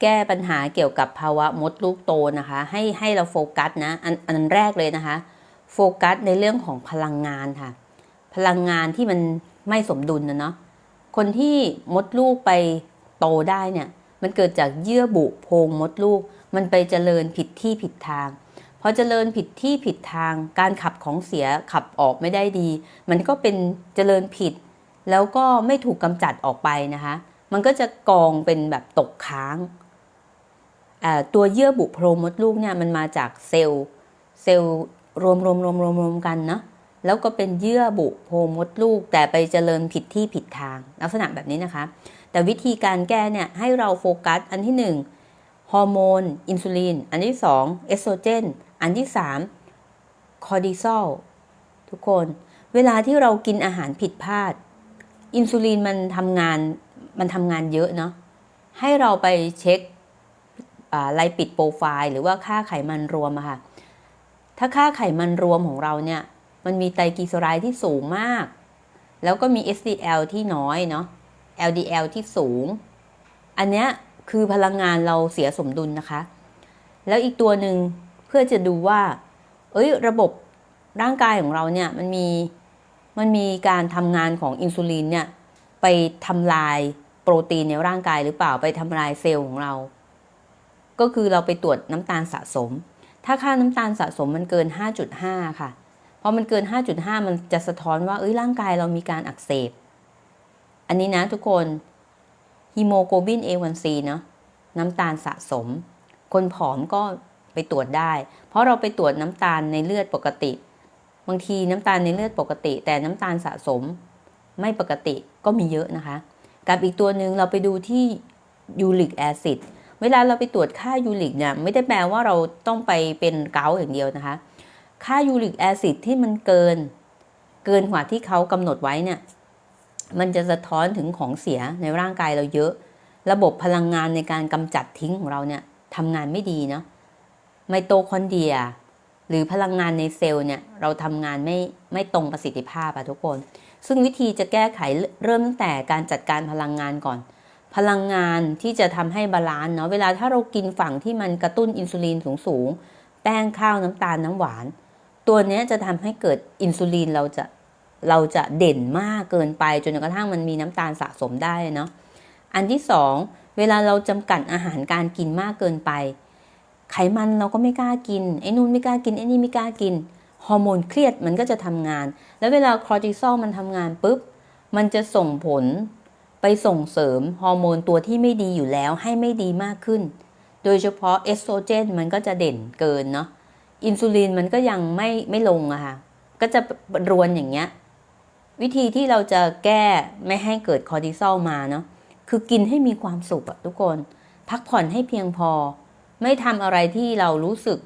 แก้ปัญหาเกี่ยวกับภาวะมดลูกโตนะคะ ให้ให้เราโฟกัสนะอันอันแรกเลยนะคะ โฟกัสในเรื่องของพลังงานค่ะ พลังงานที่มันไม่สมดุลนะเนาะคนที่มดลูกไปโตได้เนี่ย มันเกิดจากเยื่อบุโพรงมดลูก มันไปเจริญผิดที่ผิดทางพอเจริญผิดที่ผิดทาง การขับของเสียขับออกไม่ได้ดี มันก็เป็นเจริญผิด แล้วก็ไม่ถูกกำจัดออกไปนะคะ มันก็จะกองเป็นแบบตกค้าง ตัวเยื่อบุโพรงมดลูกเนี่ยมันมาจากเซลล์เซลล์รวมรวมรวมรวมรวมกันเนาะแล้วก็เป็นเยื่อบุโพรงมดลูก แต่ไปเจริญผิดที่ผิดทาง ลักษณะแบบนี้นะคะ แต่วิธีการแก้เนี่ยให้เราโฟกัสอันที่หนึ่งฮอร์โมน อินซูลิน อันที่สองเอสโตรเจน อันที่สามคอร์ติซอลทุกคน เวลาที่เรากินอาหารผิดพลาด อินซูลินมันทำงานมันทำงานเยอะเนาะให้เราไปเช็ค ไลปิดโปรไฟล์หรือว่าค่าไขมันรวมอะค่ะ ถ้าค่าไขมันรวมของเราเนี่ย มันมีไตรกลีเซอไรด์ที่สูงมาก แล้วก็มี SDL ที่น้อยเนาะ LDL ที่สูง อันเนี้ยคือพลังงานเราเสียสมดุลนะคะ แล้วอีกตัวหนึ่งเพื่อจะดูว่า เอ้ย ระบบร่างกายของเราเนี่ยมันมีมันมีการทำงานของอินซูลินเนี่ยไปทำลายโปรตีนในร่างกายหรือเปล่าไปทำลายเซลล์ของเรา ก็คือเราไปตรวจน้ำตาลสะสม ถ้าค่าน้ำตาลสะสมมันเกิน 5.5 ค่ะพอมันเกิน 5.5 มันจะสะท้อนว่าเอ้ยร่างกายเรามีการอักเสบ อันนี้นะทุกคนฮีโมโกลบิน A1C เนาะน้ำตาลสะสม คนผอมก็ไปตรวจได้ เพราะเราไปตรวจน้ำตาลในเลือดปกติ บางทีน้ำตาลในเลือดปกติ แต่น้ำตาลสะสมไม่ปกติก็มีเยอะนะคะ กับอีกตัวหนึ่งเราไปดูที่ยูริกแอซิด เวลาเราไปตรวจค่ายูริกเนี่ยไม่ได้แปลว่าเราต้องไปเป็นเกาอย่างเดียวนะคะ ค่ายูริกแอซิดที่มันเกิน เกินกว่าที่เขากำหนดไว้เนี่ย มันจะสะท้อนถึงของเสียในร่างกายเราเยอะ ระบบพลังงานในการกำจัดทิ้งของเราเนี่ยทำงานไม่ดีเนาะไมโตคอนเดรียหรือพลังงานในเซลล์เนี่ยเราทำงานไม่ไม่ตรงประสิทธิภาพอะทุกคน ซึ่งวิธีจะแก้ไขเริ่มตั้งแต่การจัดการพลังงานก่อน พลังงานที่จะทำให้บาลานซ์เนาะเวลาถ้าเรากินฝั่งที่มันกระตุ้นอินซูลินสูงๆแป้งข้าวน้ำตาลน้ำหวาน ตัวนี้จะทำให้เกิดอินซูลินเราจะเราจะเด่นมากเกินไปจนกระทั่งมันมีน้ำตาลสะสมได้เนาะอันที่สองเวลาเราจำกัดอาหารการกินมากเกินไป ไขมันเราก็ไม่กล้ากินไอ้นู่นไม่กล้ากินไอ้นี่ไม่กล้ากินฮอร์โมนเครียดมันก็จะทำงาน แล้วเวลาคอร์ติซอลมันทำงานปุ๊บมันจะส่งผล ไปส่งเสริมฮอร์โมนตัวที่ไม่ดีอยู่แล้วให้ไม่ดีมากขึ้น โดยเฉพาะเอสโตรเจนมันก็จะเด่นเกินเนาะ อินซูลินมันก็ยังไม่ไม่ลงอะค่ะ ก็จะรวนอย่างเงี้ย วิธีที่เราจะแก้ไม่ให้เกิดคอร์ติซอลมาเนาะ คือกินให้มีความสุขอะทุกคน พักผ่อนให้เพียงพอ ไม่ทำอะไรที่เรารู้สึก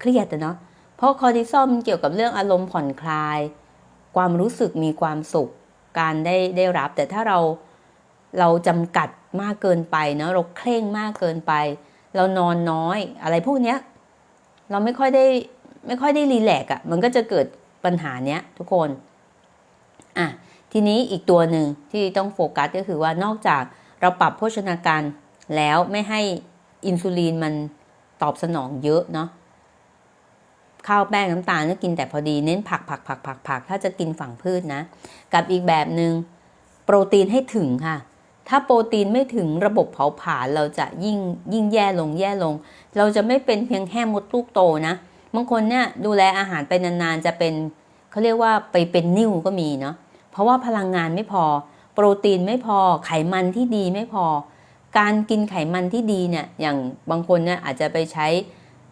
เครียดเนาะ เพราะคอร์ติซอลมันเกี่ยวกับเรื่องอารมณ์ผ่อนคลาย ความรู้สึกมีความสุข การได้ได้รับ แต่ถ้าเราเราจำกัดมากเกินไปเนาะเราเคร่งมากเกินไป เรานอนน้อยอะไรพวกเนี้ยเราไม่ค่อยได้ไม่ค่อยได้รีแลกอะ่ะมันก็จะเกิดปัญหาเนี้ยทุกคนอะทีนี้อีกตัวหนึ่งที่ต้องโฟกัสก็คือว่านอกจากเราปรับโภชนาการแล้วไม่ให้อินซูลินมันตอบสนองเยอะเนาะ ข้าวแป้งน้ำตาลก็กินแต่พอดีเน้นผักผักผักผักผักถ้าจะกินฝั่งพืชนะ กับอีกแบบหนึง่งโปรตีนให้ถึงค่ะ ถ้าโปรตีนไม่ถึงระบบเผาผลาญเราจะยิ่งยิ่งแย่ลงแย่ลง เราจะไม่เป็นเพียงแค่มดลูกโตนะบางคนเนี่ยดูแลอาหารไปนานๆจะเป็นเขาเรียกว่าไปเป็นนิ่วก็มีเนาะเพราะว่าพลังงานไม่พอ โปรตีนไม่พอไขมันที่ดีไม่พอ การกินไขมันที่ดีเนี่ยอย่างบางคนเนี่ยอาจจะไปใช้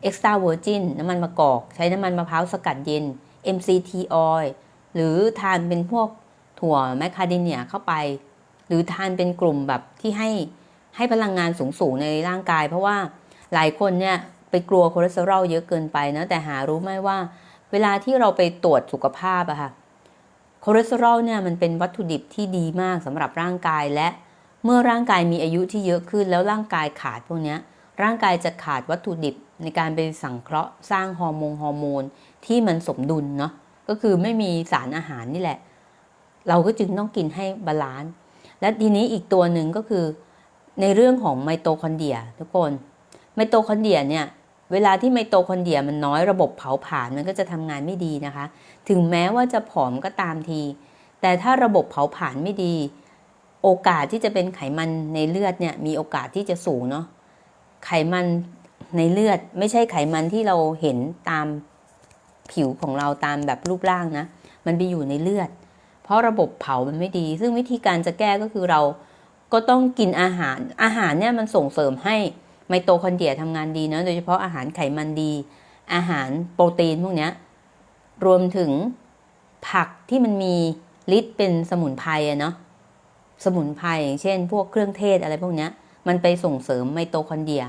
extra virgin น้ำมันมะกอก ใช้น้ำมันมะพร้าวสกัดเย็น MCT oil หรือทานเป็นพวกถั่วแมคคาเดเนียเข้าไป หรือทานเป็นกลุ่มแบบที่ให้ให้พลังงานสูงๆในร่างกาย เพราะว่าหลายคนเนี่ยไปกลัวคอเลสเตอรอลเยอะเกินไปนะแต่หารู้ไหมว่า เวลาที่เราไปตรวจสุขภาพอะค่ะคอเลสเตอรอลเนี่ยมันเป็นวัตถุดิบที่ดีมากสำหรับร่างกายและเมื่อร่างกายมีอายุที่เยอะขึ้นแล้วร่างกายขาดพวกเนี้ยร่างกายจะขาดวัตถุดิบ ในการไปสังเคราะห์สร้างฮอร์โมนฮอร์โมนที่มันสมดุลเนาะก็คือไม่มีสารอาหารนี่แหละ เราก็จึงต้องกินให้บาลานซ์และทีนี้อีกตัวหนึ่งก็คือในเรื่องของไมโตคอนเดรียทุกคนไมโตคอนเดรียเนี่ยเวลาที่ไมโตคอนเดรียมันน้อยระบบเผาผลาญมันก็จะทำงานไม่ดีนะคะ ถึงแม้ว่าจะผอมก็ตามที แต่ถ้าระบบเผาผลาญไม่ดี โอกาสที่จะเป็นไขมันในเลือดเนี่ยมีโอกาสที่จะสูงเนาะไขมัน ในเลือดไม่ใช่ไขมันที่เราเห็นตามผิวของเราตามแบบรูปร่างนะ มันไปอยู่ในเลือด เพราะระบบเผามันไม่ดี ซึ่งวิธีการจะแก้ก็คือเราก็ต้องกินอาหารอาหารเนี่ยมันส่งเสริมให้ไมโตคอนเดรียทำงานดีนะโดยเฉพาะอาหารไขมันดี อาหารโปรตีนพวกเนี้ยรวมถึงผักที่มันมีฤทธิ์เป็นสมุนไพรอะเนาะสมุนไพรอย่างเช่น พวกเครื่องเทศอะไรพวกเนี้ยมันไปส่งเสริมไมโตคอนเดรีย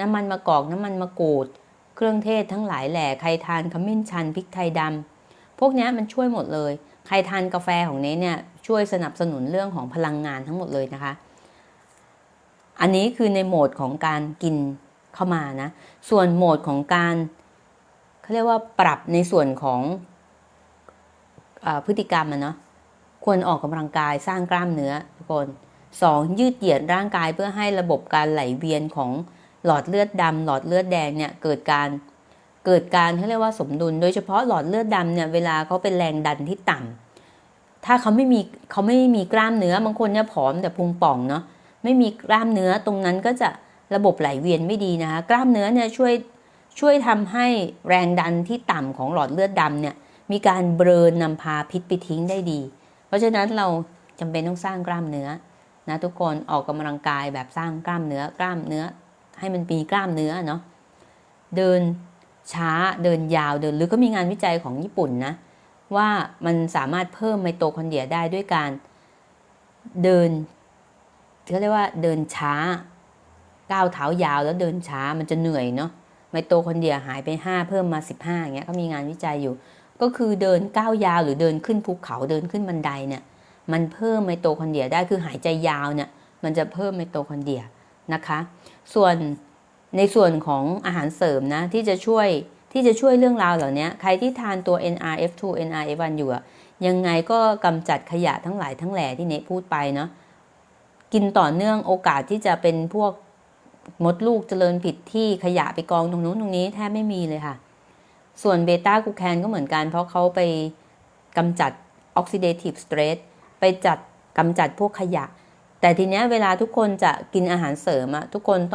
น้ำมันมะกอกน้ำมันมะกรูด เครื่องเทศทั้งหลายแหล่ใครทานขมิ้นชันพริกไทยดำพวกเนี้ยมันช่วยหมดเลย ใครทานกาแฟของเนเนี่ยช่วยสนับสนุนเรื่องของพลังงานทั้งหมดเลยนะคะ อันนี้คือในโหมดของการกินเข้ามานะ ส่วนโหมดของการเขาเรียกว่าปรับในส่วนของอพฤติกรรมอะเนาะควรออกกำลังกายสร้างกล้ามเนื้อทุกคนสองยืดเหยียดร่างกายเพื่อให้ระบบการไหลเวียนของ หลอดเลือดดำหลอดเลือดแดงเนี่ยเกิดการเกิดการเขาเรียกว่าสมดุล โดยเฉพาะหลอดเลือดดำเนี่ยเวลาเขาเป็นแรงดันที่ต่ำถ้าเขาไม่มีเขาไม่มีกล้ามเนื้อบางคนเนี่ยผอมแต่พุงป่องเนาะไม่มีกล้ามเนื้อตรงนั้นก็จะระบบไหลเวียนไม่ดีนะคะกล้ามเนื้อเนี่ยช่วยช่วยทำให้แรงดันที่ต่ำของหลอดเลือดดำเนี่ยมีการเบรนนำพาพิษไปทิ้งได้ดี เพราะฉะนั้นเราจำเป็นต้องสร้างกล้ามเนื้อนะทุกคนออกกำลังกายแบบสร้างกล้ามเนื้อกล้ามเนื้อ ให้มันมีกล้ามเนื้อเนาะเดินช้าเดินยาวเดินหรือก็มีงานวิจัยของญี่ปุ่นนะ ว่ามันสามารถเพิ่มไมโตคอนเดรียได้ด้วยการเดินเขาเรียกว่าเดินช้าก้าวเท้ายาวแล้วเดินช้ามันจะเหนื่อยเนาะไมโตคอนเดรียหายไป 5 เพิ่มมา 15อย่างเงี้ยเขามีงานวิจัยอยู่ ก็คือเดินก้าวยาวหรือเดินขึ้นภูเขาเดินขึ้นบันไดเนี่ยมันเพิ่มไมโตคอนเดรียได้คือหายใจยาวเนี่ยมันจะเพิ่มไมโตคอนเดรียนะคะ ส่วนในส่วนของอาหารเสริมนะที่จะช่วยที่จะช่วยเรื่องราวเหล่านี้ใครที่ทานตัว NRF2 NRF1 อยู่ยังไงก็กำจัดขยะทั้งหลายทั้งแหล่ที่เนพูดไปเนาะกินต่อเนื่องโอกาสที่จะเป็นพวกมดลูกเจริญผิดที่ขยะไปกองตรงนู้นตรงนี้แทบไม่มีเลยค่ะ ส่วนเบต้ากูแคนก็เหมือนกัน เพราะเขาไปกำจัดออกซิเดทีฟสเตรสไปจัดกำจัดพวกขยะ แต่ทีเนี้ยเวลาทุกคนจะกินอาหารเสริมอะทุกคนต้อง